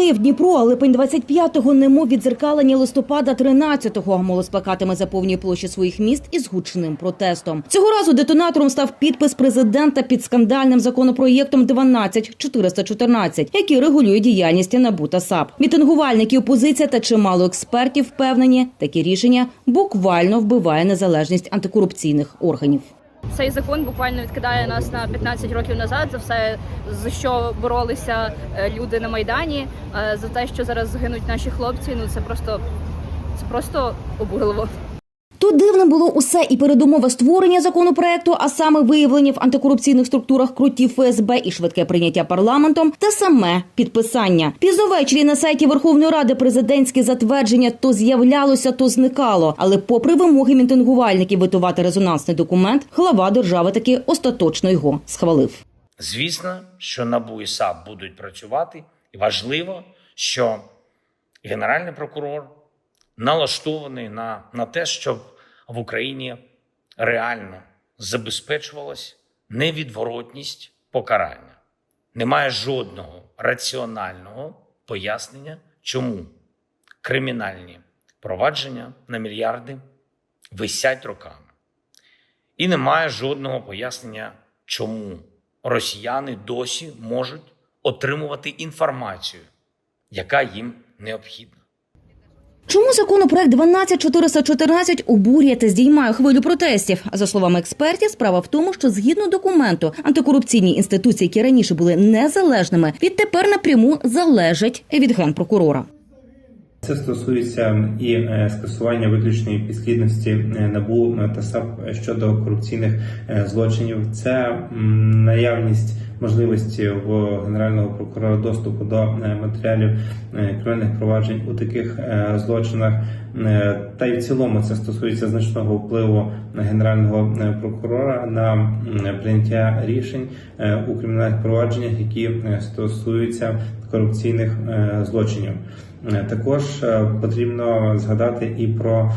Київ, Дніпро, липень 25-го, немов відзеркалення листопада 13-го. Молодь з плакатами заповнює площі своїх міст із гучним протестом. Цього разу детонатором став підпис президента під скандальним законопроєктом 12414, який регулює діяльність НАБУ та САП. Мітингувальники, опозиція та чимало експертів впевнені, такі рішення буквально вбиває незалежність антикорупційних органів. Цей закон буквально відкидає нас на 15 років назад за все, за що боролися е, люди на майдані, е, за те, що зараз гинуть наші хлопці. Ну це просто це просто обурливо. Тут дивним було усе і передумова створення законопроекту, а саме виявлення в антикорупційних структурах крутів ФСБ і швидке прийняття парламентом, та саме підписання. Пізно ввечері на сайті Верховної Ради президентське затвердження то з'являлося, то зникало. Але, попри вимоги мітингувальників витувати резонансний документ, глава держави таки остаточно його схвалив. Звісно, що НАБУ і САП будуть працювати, і важливо, що Генеральний прокурор налаштований на, на те, щоб в Україні реально забезпечувалась невідворотність покарання. Немає жодного раціонального пояснення, чому кримінальні провадження на мільярди висять роками. І немає жодного пояснення, чому росіяни досі можуть отримувати інформацію, яка їм необхідна. Чому законопроект 12414 обурює та здіймає хвилю протестів? За словами експертів, справа в тому, що згідно документу антикорупційні інституції, які раніше були незалежними, відтепер напряму залежать від генпрокурора. Це стосується і е, скасування виключної підслідності е, НАБУ та САП щодо корупційних е, злочинів. Це наявність можливості в генерального прокурора доступу до е, матеріалів е, кримінальних проваджень у таких е, злочинах. Та й в цілому це стосується значного впливу генерального прокурора на прийняття рішень у кримінальних провадженнях, які стосуються корупційних злочинів. Також потрібно згадати і про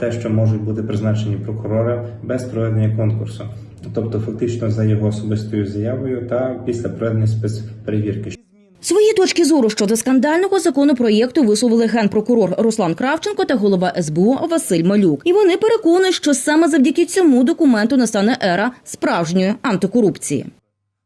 те, що можуть бути призначені прокурори без проведення конкурсу, тобто фактично за його особистою заявою та після проведення спецперевірки. Свої точки зору щодо скандального законопроєкту висловили генпрокурор Руслан Кравченко та голова СБУ Василь Малюк. І вони переконують, що саме завдяки цьому документу настане ера справжньої антикорупції.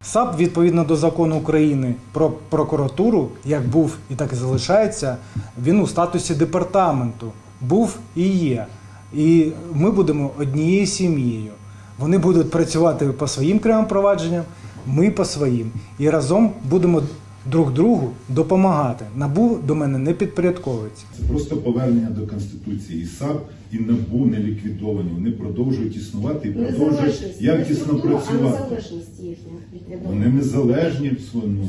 САП відповідно до закону України про прокуратуру, як був і так і залишається, він у статусі департаменту був і є. І ми будемо однією сім'єю. Вони будуть працювати по своїм кривим провадженням, ми по своїм. І разом будемо друг другу допомагати. Набу до мене не підпорядковується. Це просто повернення до Конституції. І САП і НАБУ не ліквідовані. Вони продовжують існувати і продовжують якісно працювати. Вони незалежні в своєму,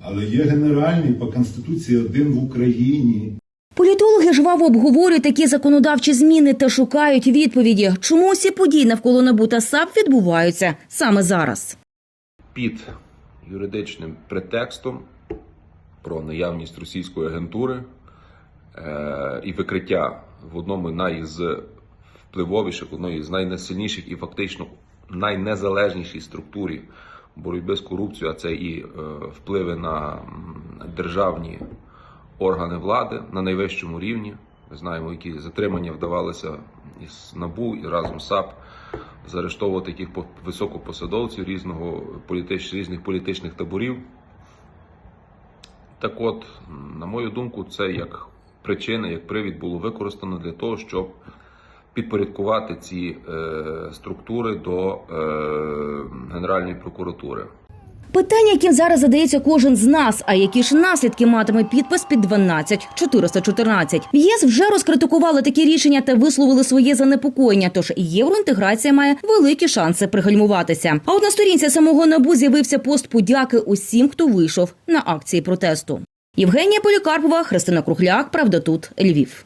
але є генеральний по Конституції один в Україні. Політологи жваво обговорюють такі законодавчі зміни та шукають відповіді, чому усі події навколо НАБУ та САП відбуваються саме зараз. під юридичним претекстом про наявність російської агентури е, і викриття в одному найз впливовіших, одної з найнасильніших і фактично найнезалежнішій структурі боротьби з корупцією, а це і е, впливи на державні органи влади на найвищому рівні. Ми знаємо, які затримання вдавалося із НАБУ і разом САП заарештовувати по- високопосадовців різного політич, різних політичних таборів. Так от, на мою думку, це як причина, як привід було використано для того, щоб підпорядкувати ці е, структури до е, Генеральної прокуратури. Питання, яким зараз задається кожен з нас, а які ж наслідки матиме підпис під 12414. В ЄС вже розкритикували такі рішення та висловили своє занепокоєння. Тож євроінтеграція має великі шанси пригальмуватися. А от на сторінці самого набу з'явився пост подяки усім, хто вийшов на акції протесту. Євгенія Полікарпова, Христина Крухляк. Правда тут Львів.